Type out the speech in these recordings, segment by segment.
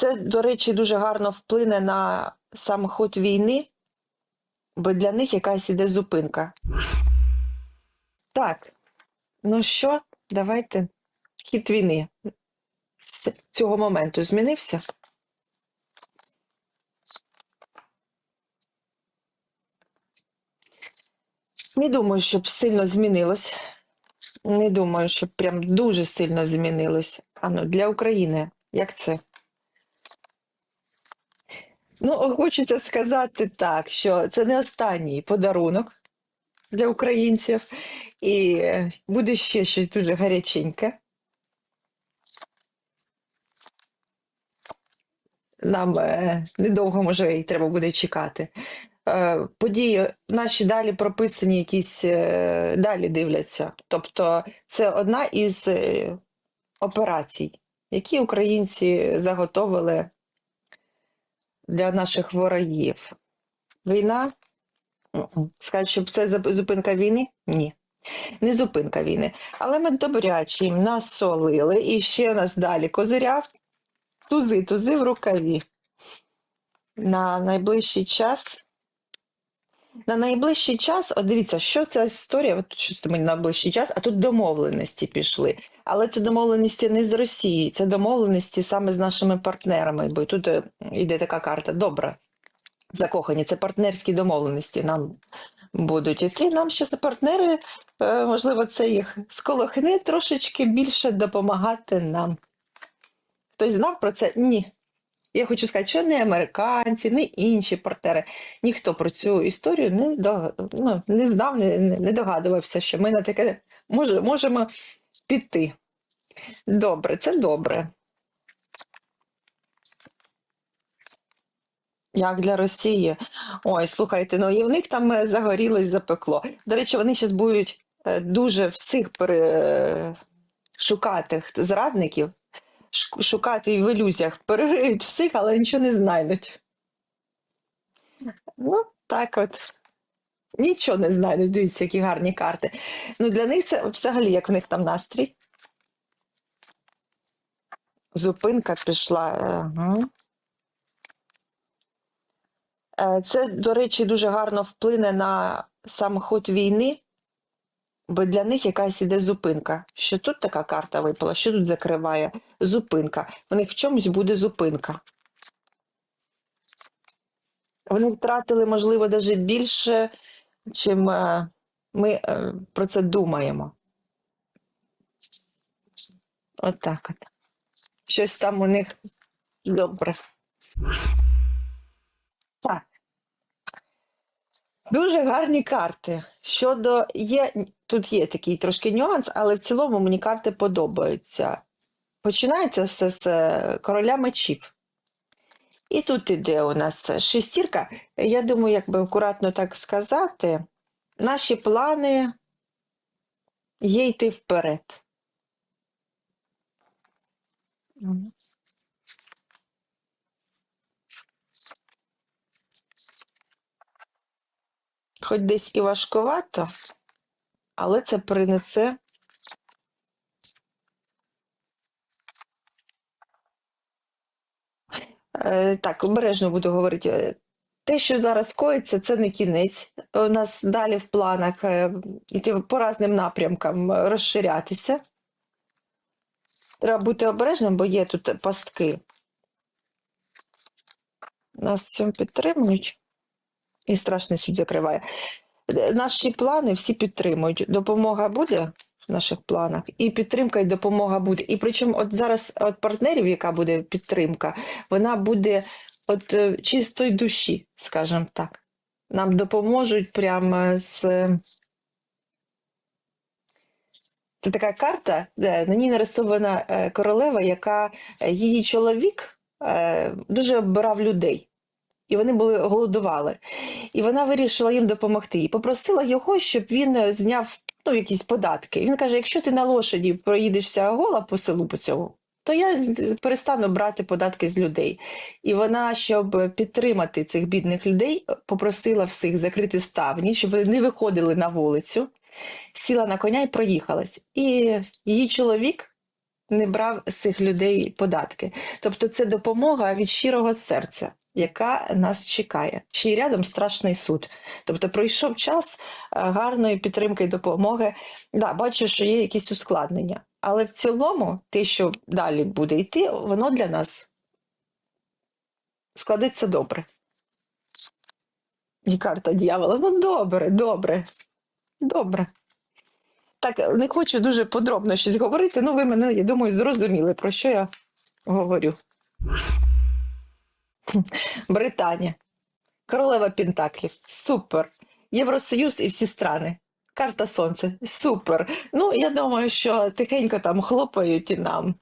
Це, до речі, дуже гарно вплине на сам ход війни, бо для них якась іде зупинка. Так, ну що, давайте. Хід війни з цього моменту змінився? Не думаю, щоб сильно змінилось. Не думаю, щоб прям дуже сильно змінилось. А ну, для України, як це? Ну, хочеться сказати так, що це не останній подарунок для українців, і е, буде ще щось дуже гаряченьке. Нам е, недовго, може, і треба буде чекати. Е, події наші далі прописані, якісь далі дивляться. Тобто, це одна із операцій, які українці заготовили для наших ворогів. Війна? Скажуть, щоб це зупинка війни? Ні. Не зупинка війни. Але ми добрячі їм насолили, і ще нас далі козиряв. Тузи, тузи в рукаві. На найближчий час. На найближчий час, от дивіться, що ця історія, от щось ми на найближчий час, а тут домовленості пішли. Але це домовленості не з Росії, це домовленості саме з нашими партнерами, бо тут е, йде така карта. Добре, закохані, це партнерські домовленості нам будуть іти. Нам ще партнери, е, можливо, це їх сколохне трошечки більше допомагати нам. Хтось знав про це? Ні. Я хочу сказати, що не американці, не інші партнери. Ніхто про цю історію не, до, ну, не знав, не, не догадувався, що ми на таке може, можемо піти. Добре, це добре. Як для Росії? Ой, слухайте, ну і в них там е, загорілось, запекло. До речі, вони зараз будуть е, дуже всіх пере... шукати зрадників, шукати в ілюзіях, перериють всіх, але нічого не знайдуть. Ну, так от. Нічого не знайдуть, дивіться, які гарні карти. Ну, для них це взагалі, як в них там настрій. Зупинка пішла. Ага. Е, Це, до речі, дуже гарно вплине на сам ход війни, бо для них якась іде зупинка. Що тут така карта випала, що тут закриває? Зупинка. В них в чомусь буде зупинка. Вони втратили, можливо, навіть більше, чим е, ми е, про це думаємо. Отак от. Щось там у них добре. Так. Дуже гарні карти. Щодо є, тут є такий трошки нюанс, але в цілому мені карти подобаються. Починається все з е, короля мечів. І тут іде у нас шестірка. Я думаю, як би акуратно так сказати, наші плани є йти вперед. Хоч десь і важкувато, але це принесе Е, Так, обережно буду говорити. Е, Те, що зараз коїться, це не кінець. У нас далі в планах е, йти по різним напрямкам, розширятися. Треба бути обережним, бо є тут пастки. Нас цьому підтримують. І страшний суд закриває. Е, Наші плани всі підтримують. Допомога буде в наших планах, і підтримка, і допомога буде. І причому, от зараз от партнерів, яка буде підтримка, вона буде от е, чистої душі, скажімо так. Нам допоможуть прямо з. Це така карта, де на ній нарисована е, королева, яка її чоловік дуже обирав людей. І вони були голодували. І вона вирішила їм допомогти. І попросила його, щоб він е, зняв ну, якісь податки. І він каже: якщо ти на лошаді проїдешся гола по селу по цьому, то я перестану брати податки з людей. І вона, щоб підтримати цих бідних людей, попросила всіх закрити ставні, щоб вони не виходили на вулицю, сіла на коня і проїхалась. І її чоловік не брав з цих людей податки. Тобто це допомога від щирого серця, яка нас чекає. Ще й рядом страшний суд. Тобто пройшов час е, гарної підтримки і допомоги. Да, бачу, що є якісь ускладнення. Але в цілому, те, що далі буде йти, воно для нас складеться добре. І карта дьявола. Ну добре, добре, добре. Так, не хочу дуже подробно щось говорити, ну ви мене, я думаю, зрозуміли, про що я говорю. Британія. Королева Пентаклів. Супер. Євросоюз і всі страни. Карта Сонця. Супер. Ну, я думаю, що тихенько там хлопають і нам.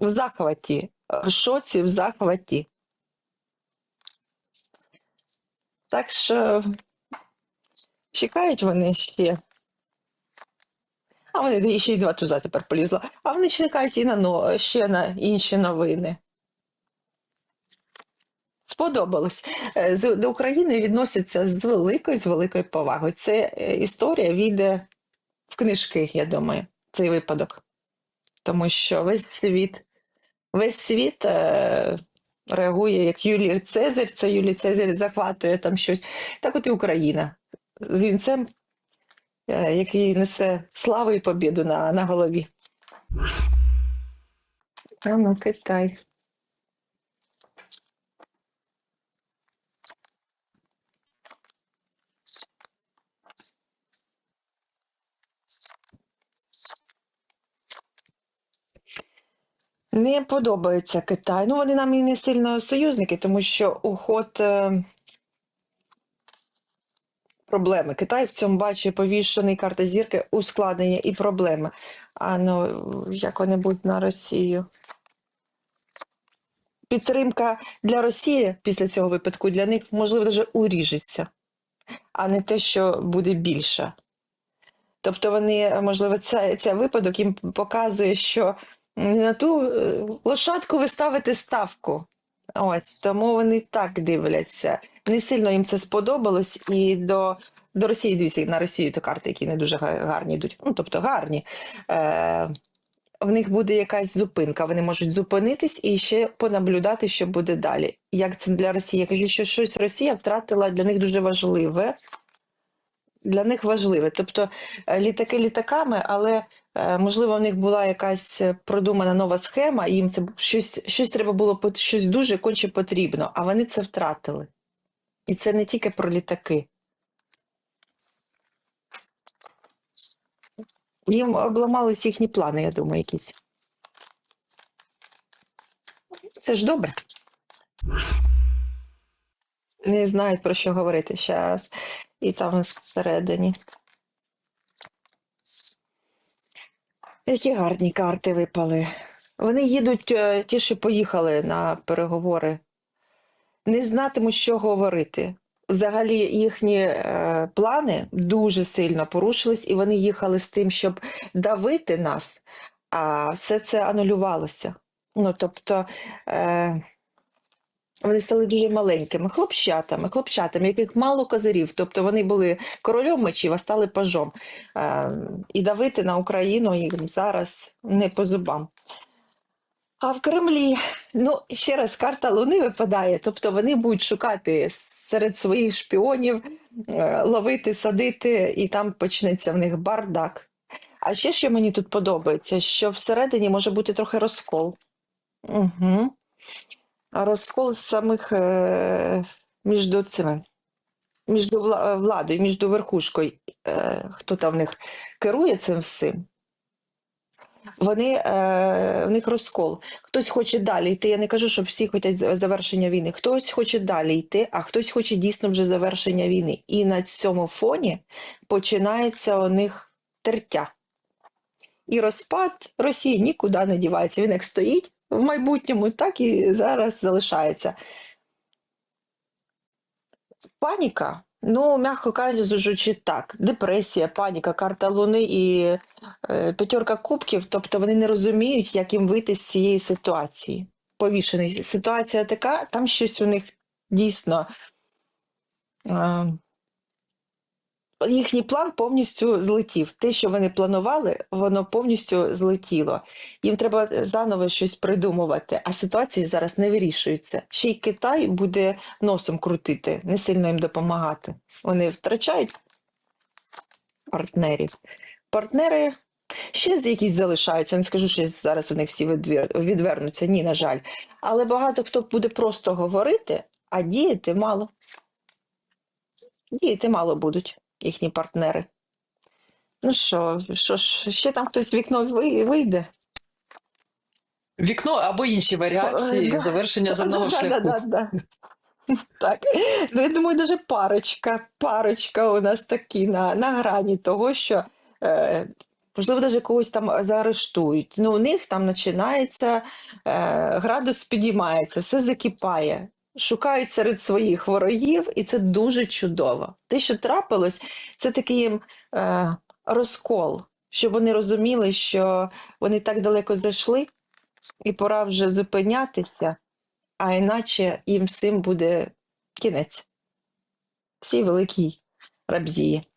В захваті. Шоці, в захваті. Так що чекають вони ще. А вони ще й два туза тепер полізло. А вони чекають і на но, ще на інші новини. Сподобалось. Е, до України відносяться з великою, з великою повагою. Це е, історія війде в книжки, я думаю, цей випадок. Тому що весь світ, весь світ е, реагує, як Юлій Цезарь, це Юлій Цезарь захватує там щось. Так от і Україна з вінцем, е, який несе славу і побіду на, на голові. А ну, Китай. Не подобається Китай. Ну, вони нам і не сильно союзники, тому що уход е, проблеми. Китай в цьому бачить повішений карта зірки, ускладнення і проблеми. А ну, як-небудь на Росію. Підтримка для Росії після цього випадку для них, можливо, даже уріжеться, а не те, що буде більше. Тобто вони, можливо, цей, випадок їм показує, що на ту е, лошадку ви ставите ставку. Ось тому вони так дивляться. Не сильно їм це сподобалось, і до, до Росії, дивіться, на Росію то карти, які не дуже гарні йдуть. Ну, тобто гарні. Е, в них буде якась зупинка. Вони можуть зупинитись і ще понаблюдати, що буде далі. Як це для Росії? Я кажу, що щось Росія втратила для них дуже важливе. Для них важливе. Тобто е, літаки літаками, але е, можливо в них була якась е, продумана нова схема, їм це щось, щось треба було щось дуже конче потрібно, а вони це втратили. І це не тільки про літаки. Їм обламались їхні плани, я думаю, якісь. Це ж добре. Не знають про що говорити зараз. І там всередині. Які гарні карти випали. Вони їдуть, е, ті, що поїхали на переговори, не знатимуть, що говорити. Взагалі їхні е, плани дуже сильно порушились, і вони їхали з тим, щоб давити нас, а все це анулювалося. Ну, тобто, е, вони стали дуже маленькими хлопчатами, хлопчатами, яких мало козирів. Тобто вони були королем мечів, а стали пажом. Е, і давити на Україну їм зараз не по зубам. А в Кремлі, ну ще раз, карта Луни випадає, тобто вони будуть шукати серед своїх шпіонів, е, ловити, садити, і там почнеться в них бардак. А ще що мені тут подобається, що всередині може бути трохи розкол. Угу. Розкол самих е, між цими, між владою, між верхушкою, е, хто там в них керує цим всім. Вони, е, в них розкол. Хтось хоче далі йти. Я не кажу, що всі хочуть завершення війни. Хтось хоче далі йти, а хтось хоче дійсно вже завершення війни. І на цьому фоні починається у них тертя. І розпад Росії нікуди не дівається. Він як стоїть в майбутньому, так і зараз залишається. Паніка, ну, м'яко кажучи, так, депресія, паніка, карта Луни і е, п'ятерка кубків, тобто вони не розуміють, як їм вийти з цієї ситуації. Повішений. Ситуація така, там щось у них дійсно е, їхній план повністю злетів. Те, що вони планували, воно повністю злетіло. Їм треба заново щось придумувати, а ситуації зараз не вирішуються. Ще й Китай буде носом крутити, не сильно їм допомагати. Вони втрачають партнерів. Партнери ще з якісь залишаються. Не скажу, що зараз у них всі відвернуться. Ні, на жаль. Але багато хто буде просто говорити, а діяти мало. Діяти мало будуть їхні партнери. Ну що, що ж, ще там хтось вікно вийде? Вікно або інші варіації Е, да. завершення земного шляху. да, да. Так. Ну, я думаю, даже парочка, парочка у нас такі на, на грані того, що е, можливо, даже когось там заарештують. Ну, у них там починається е, градус підіймається, все закипає. Шукають серед своїх ворогів, і це дуже чудово. Те, що трапилось, це такий їм е, розкол, щоб вони розуміли, що вони так далеко зайшли, і пора вже зупинятися, а іначе їм всім буде кінець. Всій великій рабзії.